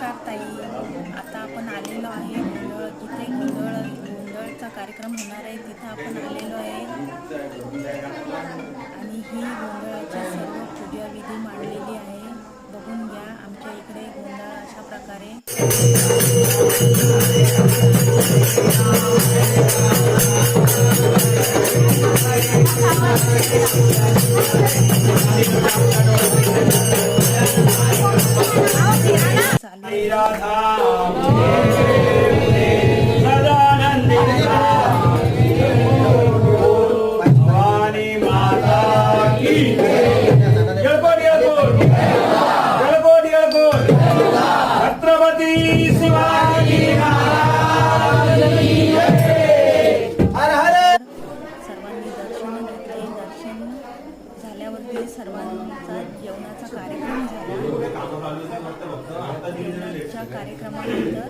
नमस्कार ताई. आता आपण आलेलो आहे गोंधळ तिथे गोंधळ गोंधळचा कार्यक्रम होणार आहे. तिथं आपण आलेलो आहे. आणि ही गोंधळाची सर्व पूजाविधी मांडलेली आहे. बघून घ्या आमच्या इकडे गोंधळ अशा प्रकारे. सर्वांचा जेवणाचा कार्यक्रम झाला आमच्या कार्यक्रमानंतर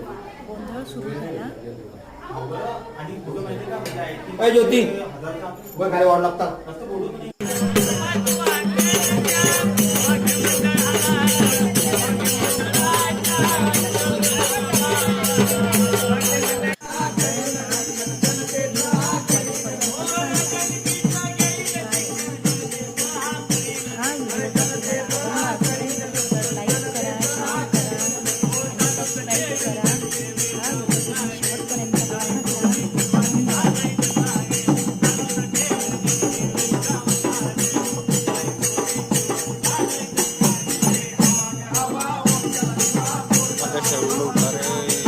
गोंधळ सुरू झाला. ज्योती. काय वाढ